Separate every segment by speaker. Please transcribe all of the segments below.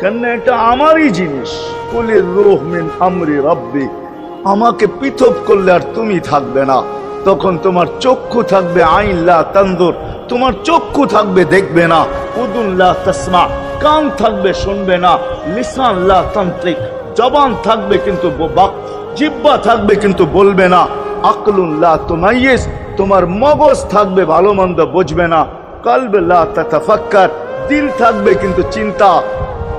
Speaker 1: কেন এটা আমারই জিনিস। কুলির রুহ মিন আমরি রব্বি। আমাকে পৃথক করলে আর তুমি থাকবে না। তখন তোমার চক্ষু থাকবে আইনলা তান্দুর তোমার চক্ষু থাকবে দেখবে না। উদুল্লাহ তসমা। কান থাকবে শুনবে না। লিসানলা তান্ত্রিক। জবান থাকবে কিন্তু জিব্বা থাকবে কিন্তু বলবে না। আকলুল্লাহ তোমাইয়েস তোমার মগজ থাকবে ভালো মন্দ বুঝবে না। কালবেল্লাহ তাতাফাক্কার। দিল থাকবে কিন্তু চিন্তা।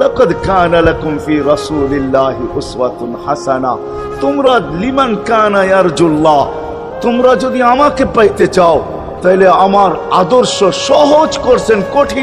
Speaker 1: লকদ কানা লাকুম ফি রাসূলিল্লাহি উসওয়াতুন হাসানা। তোমরা লিমান কানা ইয়ারজুল্লাহ, তোমরা যদি আমাকে পাইতে চাও তাহলে আমার আদর্শ সহজ করছেন কঠিন